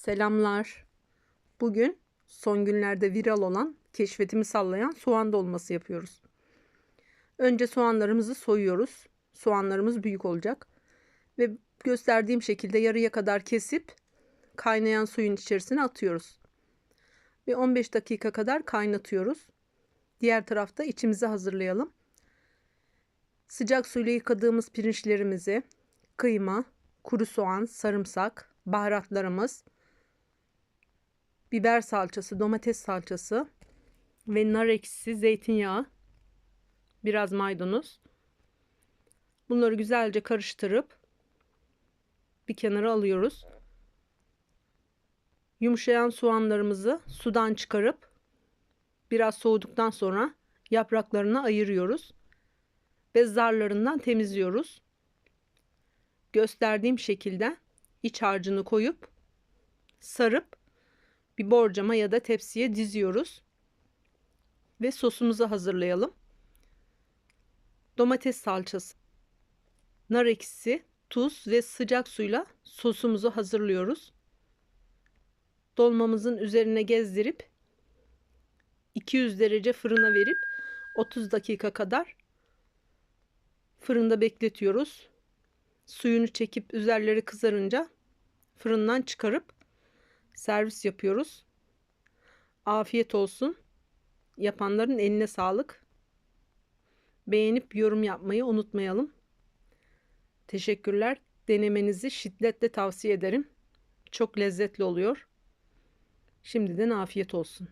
Selamlar. Bugün son günlerde viral olan keşfetimi sallayan soğan dolması yapıyoruz. Önce soğanlarımızı soyuyoruz. Soğanlarımız büyük olacak. Ve gösterdiğim şekilde yarıya kadar kesip kaynayan suyun içerisine atıyoruz. Ve 15 dakika kadar kaynatıyoruz. Diğer tarafta içimizi hazırlayalım. Sıcak suyla yıkadığımız pirinçlerimizi, kıyma, kuru soğan, sarımsak, baharatlarımız, biber salçası, domates salçası ve nar ekşisi, zeytinyağı, biraz maydanoz. Bunları güzelce karıştırıp bir kenara alıyoruz. Yumuşayan soğanlarımızı sudan çıkarıp biraz soğuduktan sonra yapraklarını ayırıyoruz ve zarlarından temizliyoruz. Gösterdiğim şekilde iç harcını koyup sarıp bir borcama ya da tepsiye diziyoruz. Ve sosumuzu hazırlayalım. Domates salçası, nar ekşisi, tuz ve sıcak suyla sosumuzu hazırlıyoruz. Dolmamızın üzerine gezdirip 200 derece fırına verip 30 dakika kadar fırında bekletiyoruz. Suyunu çekip üzerleri kızarınca fırından çıkarıp servis yapıyoruz. Afiyet olsun. Yapanların eline sağlık. Beğenip yorum yapmayı unutmayalım. Teşekkürler. Denemenizi şiddetle tavsiye ederim. Çok lezzetli oluyor. Şimdiden afiyet olsun.